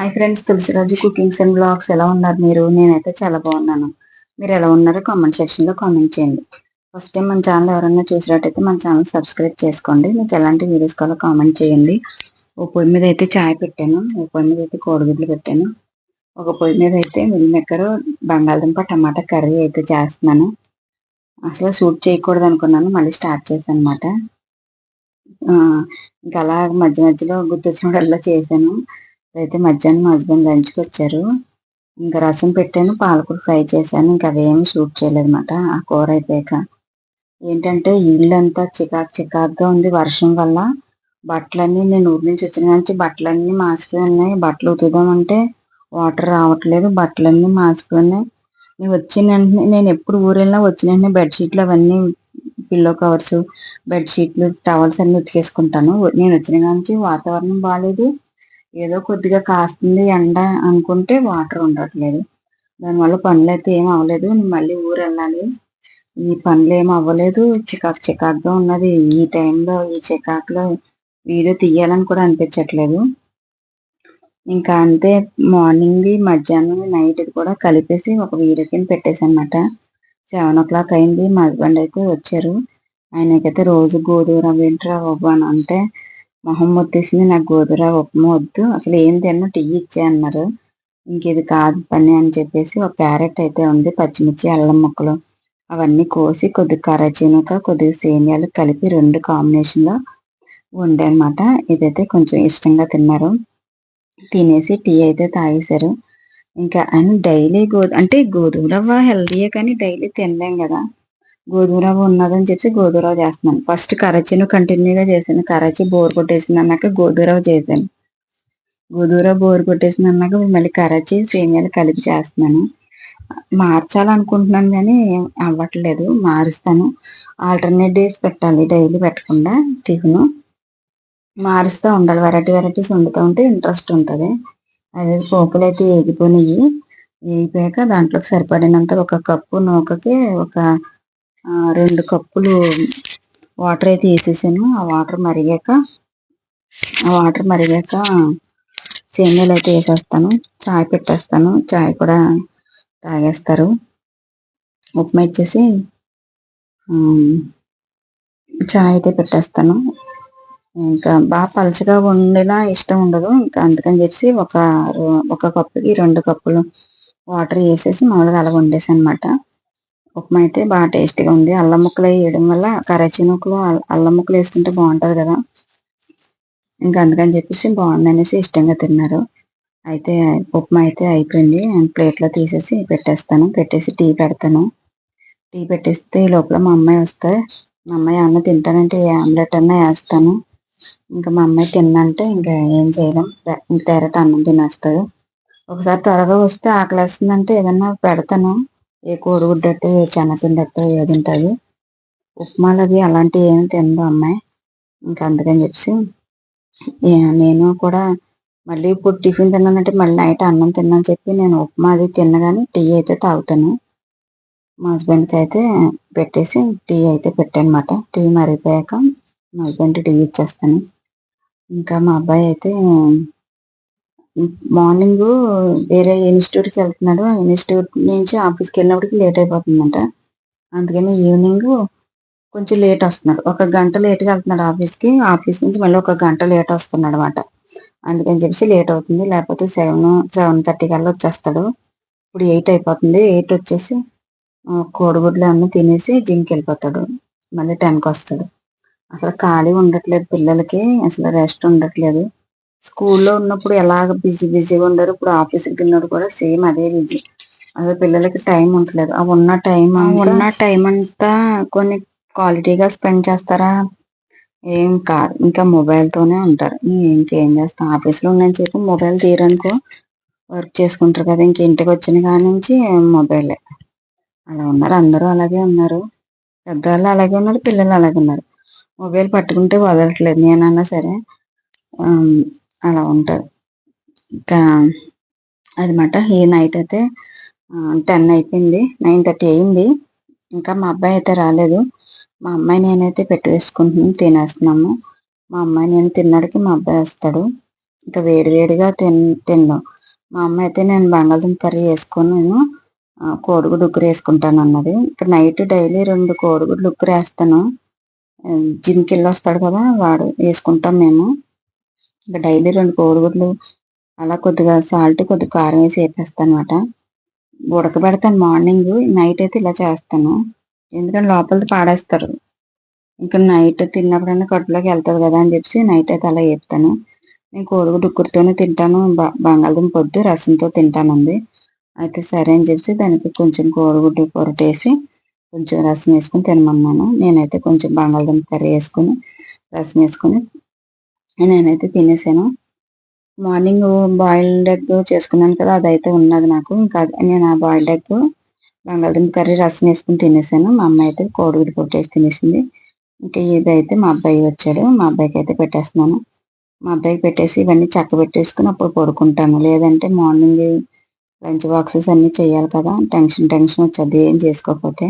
Hi friends Tulasiraju cookings and blogs ఎలా ఉన్నారు మీరు? నేనైతే చాలా బాగున్నాను. మీరు ఎలా ఉన్నారో కామెంట్ సెక్షన్లో కామెంట్ చేయండి. ఫస్ట్ టైం మన ఛానల్ ఎవరైనా చూసినట్టయితే మన ఛానల్ సబ్స్క్రైబ్ చేసుకోండి. మీకు ఎలాంటి వీడియోస్ కావాలో కామెంట్ చేయండి. ఓ పొయ్యి మీద అయితే చాయ్ పెట్టాను. ఓ పొయ్యి మీద అయితే కోడిగుడ్లు పెట్టాను. ఒక పొయ్యి మీద అయితే మిల్లిమెక్కరు బంగాళదుంప టమాటా కర్రీ అయితే చేస్తున్నాను. అసలు షూట్ చేయకూడదు అనుకున్నాను. మళ్ళీ స్టార్ట్ చేశాను అనమాట ఇంకా అలా మధ్య మధ్యలో గుర్తొచ్చినప్పుడు చేశాను. అయితే మధ్యాహ్నం మా హస్బెండ్ లంచ్కి వచ్చారు. ఇంకా రసం పెట్టాను పాలకూర ఫ్రై చేశాను. ఇంకా అవేమి షూట్ చేయలేదన్నమాట ఆ కూర అయిపోయాక. ఏంటంటే ఇల్లంతా చికాకు చికాక్గా ఉంది వర్షం వల్ల. బట్టలన్నీ నేను ఊరి నుంచి వచ్చిన నుంచి బట్టలన్నీ మాసిపోయి ఉన్నాయి. బట్టలు ఉతుకుదామంటే వాటర్ రావట్లేదు బట్టలన్నీ మాసిపోయి ఉన్నాయి. నేను వచ్చిన వెంటనే నేను ఎప్పుడు ఊరు వెళ్ళినా వచ్చిన వెంటనే బెడ్షీట్లు అవన్నీ పిల్లో కవర్స్ బెడ్షీట్లు టవల్స్ అన్ని ఉతికేసుకుంటాను. నేను వచ్చిన నుంచి వాతావరణం బాగాలేదు ఏదో కొద్దిగా కాస్తుంది ఎండ అనుకుంటే వాటర్ ఉండట్లేదు. దానివల్ల పనులు అయితే ఏం అవ్వలేదు. మళ్ళీ ఊరు వెళ్ళాలి ఈ పనులు ఏం అవ్వలేదు. చికాక్ చికాక్గా ఉన్నది. ఈ టైంలో ఈ చికాక్లో వీడియో తీయాలని కూడా అనిపించట్లేదు. ఇంకా అంతే. మార్నింగ్ మధ్యాహ్నం నైట్ కూడా కలిపేసి ఒక వీడియో కింద పెట్టేసి అనమాట సెవెన్ ఓ క్లాక్ అయింది. మా హస్బెండ్ అయితే వచ్చారు. ఆయనకైతే రోజు గోధుమ రవ్వ ఏంట్రా అని అంటే మొహం వచ్చేసింది నాకు గోధుర ఉప్మా వద్దు. అసలు ఏం తిన్నా? టీ ఇచ్చే అన్నారు. ఇంకేది కాదు పని అని చెప్పేసి ఒక క్యారెట్ అయితే ఉంది. పచ్చిమిర్చి అల్లం ముక్కలు అవన్నీ కోసి కొద్దిగా కరచీనుక కొద్దిగా సేమియాలు కలిపి రెండు కాంబినేషన్లో వండే అనమాట ఇదైతే కొంచెం ఇష్టంగా తిన్నారు. తినేసి టీ అయితే తాగేశారు. ఇంకా అండ్ డైలీ గోధు అంటే గోధుమ రవ్వ హెల్దీయే కానీ డైలీ తినలేం కదా. గోధుమ రవ్వ ఉన్నదని చెప్పి గోధుమ రవ్వ చేస్తున్నాను. ఫస్ట్ కరచీను కంటిన్యూగా చేశాను. కరచీ బోర్ కొట్టేసింది అన్నాక గోధుమ రవ్వ చేశాను. గోధుమ రవ్వ బోర్ కొట్టేసింది అన్నాక మళ్ళీ కరచీ సేమియాలు కలిపి చేస్తున్నాను. మార్చాలనుకుంటున్నాను కానీ అవ్వట్లేదు. మారుస్తాను. ఆల్టర్నేట్ డేస్ పెట్టాలి. డైలీ పెట్టకుండా టిఫిన్. మారుస్తూ ఉండాలి. వెరైటీ వెరైటీస్ వండుతూ ఉంటే ఇంట్రెస్ట్ ఉంటుంది. అదే పోపులు అయితే ఏగిపోయినాయి వేగిపోయాక దాంట్లోకి సరిపడినంత ఒక కప్పు నూకకి ఒక రెండు కప్పులు వాటర్ అయితే వేసేసాను ఆ వాటర్ మరిగాక ఆ వాటర్ మరిగాక సేమియాలు అయితే వేసేస్తాను. చాయ్ పెట్టేస్తాను. చాయ్ కూడా తాగేస్తారు. ఉప్మా ఇచ్చేసి చాయ్ అయితే పెట్టేస్తాను. ఇంకా బాగా పలచగా ఉండేలా ఇష్టం ఉండదు. ఇంకా అందుకని చెప్పి ఒక ఒక కప్పుకి రెండు కప్పులు వాటర్ వేసేసి మామూలుగా అలా వండేసి అనమాట ఉప్మా అయితే బాగా టేస్టీగా ఉంది. అల్లం ముక్కలు వేయడం వల్ల కరాచీ ముక్కలు అల్లం ముక్కలు వేసుకుంటే బాగుంటుంది కదా. ఇంకా అందుకని చెప్పేసి బాగుంది అనేసి ఇష్టంగా తిన్నారు. అయితే ఉప్మా అయితే అయిపోయింది. ప్లేట్లో తీసేసి పెట్టేస్తాను. పెట్టేసి టీ పెడతాను. టీ పెట్టేస్తే లోపల మా అమ్మాయి వస్తే మా అమ్మాయి అన్న తింటానంటే ఆమ్లెట్ అన్న వేస్తాను. ఇంకా మా అమ్మాయి తిన్నంటే ఇంకా ఏం చేయలేం. డైరెక్ట్ అన్నం తినేస్తుంది. ఒకసారి త్వరగా వస్తే ఆకలి వేస్తుందంటే ఏదన్నా పెడతాను. ఏ కోడిగుడ్డట్టు ఏ శనగపిండట్టు ఏది ఉంటుంది. ఉప్మాలు అవి అలాంటివి ఏమి తినదు అమ్మాయి. ఇంకా అందుకని చెప్పి నేను కూడా మళ్ళీ ఇప్పుడు టిఫిన్ తిన్నానంటే మళ్ళీ నైట్ అన్నం తిన్నాను చెప్పి నేను ఉప్మా అది తిన్నగానే టీ అయితే తాగుతాను. మా హస్బెండ్కి అయితే పెట్టేసి టీ అయితే పెట్టానమాట. టీ మరిగిపోయాక మా హస్బెండ్ టీ ఇచ్చేస్తాను. ఇంకా మా అబ్బాయి అయితే మార్నింగ్ వేరే ఇన్స్టిట్యూట్కి వెళ్తున్నాడు. ఇన్స్టిట్యూట్ నుంచి ఆఫీస్కి వెళ్ళినప్పటికి లేట్ అయిపోతుందంట. అందుకని ఈవినింగ్ కొంచెం లేట్ వస్తున్నాడు. ఒక గంట లేట్గా వెళ్తున్నాడు ఆఫీస్కి. ఆఫీస్ నుంచి మళ్ళీ ఒక గంట లేట్ వస్తున్నాడు అనమాట అందుకని చెప్పేసి లేట్ అవుతుంది. లేకపోతే సెవెన్ సెవెన్ థర్టీ కల్లా వచ్చేస్తాడు. ఇప్పుడు ఎయిట్ అయిపోతుంది. ఎయిట్ వచ్చేసి కోడిగుడ్లు అన్నీ తినేసి జిమ్కి వెళ్ళిపోతాడు. మళ్ళీ టెన్కి వస్తాడు. అసలు ఖాళీ ఉండట్లేదు పిల్లలకి. అసలు రెస్ట్ ఉండట్లేదు. స్కూల్లో ఉన్నప్పుడు ఎలాగ బిజీ బిజీగా ఉండరు. ఇప్పుడు ఆఫీస్కి వెళ్ళినప్పుడు కూడా సేమ్ అదే బిజీ. అదే పిల్లలకి టైం ఉండలేదు ఆ ఉన్న టైం ఉన్న టైం అంతా కొన్ని క్వాలిటీగా స్పెండ్ చేస్తారా? ఏం కాదు. ఇంకా మొబైల్తోనే ఉంటారు. ఇంకేం చేస్తాం ఆఫీస్లో ఉన్నని చెప్పి మొబైల్ తీయరనుకో వర్క్ చేసుకుంటారు కదా ఇంక ఇంటికి వచ్చిన కాడి నుంచి మొబైలే. అలా ఉన్నారు. అందరూ అలాగే ఉన్నారు. పెద్దవాళ్ళు అలాగే ఉన్నారు. పిల్లలు అలాగే ఉన్నారు. మొబైల్ పట్టుకుంటే వదలట్లేదు. నేనన్నా సరే అలా ఉంటుంది. ఇంకా అదనమాట ఈ నైట్ అయితే టెన్ అయిపోయింది. నైన్ థర్టీ అయింది. ఇంకా మా అబ్బాయి అయితే రాలేదు. మా అమ్మాయి నేనైతే పెట్టేసుకుంటున్నాం తినేస్తున్నాము. మా అమ్మాయి నేను తిన్నాడికి మా అబ్బాయి వస్తాడు. ఇంకా వేడి వేడిగా తిన్ తిన్నాం. మా అమ్మ అయితే నేను బంగాళదుంప కర్రీ వేసుకొని నేను కోడిగుడ్డు ఉగ్గురు వేసుకుంటాను అన్నది. ఇక్కడ నైట్ డైలీ రెండు కోడిగుడ్లు ఉగ్గురు వేస్తాను. జిమ్కి వెళ్ళి వస్తాడు కదా వాడు వేసుకుంటాం మేము. ఇంకా డైలీ రెండు కోడిగుడ్లు అలా కొద్దిగా సాల్ట్ కొద్దిగా కారం వేసి వేపేస్తాను అనమాట ఉడకబెడతాను మార్నింగ్ నైట్ అయితే ఇలా చేస్తాను. ఎందుకంటే లోపలిది పాడేస్తారు. ఇంకా నైట్ తిన్నప్పుడైనా కడుపులోకి వెళ్తుంది కదా అని చెప్పి నైట్ అయితే అలా వేపుతాను. నేను కోడిగుడ్డు ఉక్కురితోనే తింటాను బంగాళదుంప పొద్దు రసంతో తింటానండి. అయితే సరే అని చెప్పి దానికి కొంచెం కోడిగుడ్డు పొరటేసి కొంచెం రసం వేసుకుని తినమన్నాను. నేనైతే కొంచెం బంగాళదుంప కర్రీ వేసుకుని రసం వేసుకుని నేనైతే తినేసాను. మార్నింగ్ బాయిల్డ్ ఎగ్ చేసుకున్నాను కదా అదైతే ఉన్నది నాకు. ఇంకా నేను ఆ బాయిల్డ్ ఎగ్ బంగాళదుంప కర్రీ రసం వేసుకుని తినేసాను. మా అమ్మాయి అయితే కోడిగుడ్డు కొట్టేసి తినేసింది. ఇంకా ఇదైతే మా అబ్బాయి వచ్చాడు. మా అబ్బాయికి అయితే పెట్టేస్తున్నాను. మా అబ్బాయికి పెట్టేసి ఇవన్నీ చక్క పెట్టేసుకుని అప్పుడు పడుకుంటాను. లేదంటే మార్నింగ్ లంచ్ బాక్సెస్ అన్నీ చేయాలి కదా. టెన్షన్ టెన్షన్ వచ్చేది. ఏం చేసుకోకపోతే.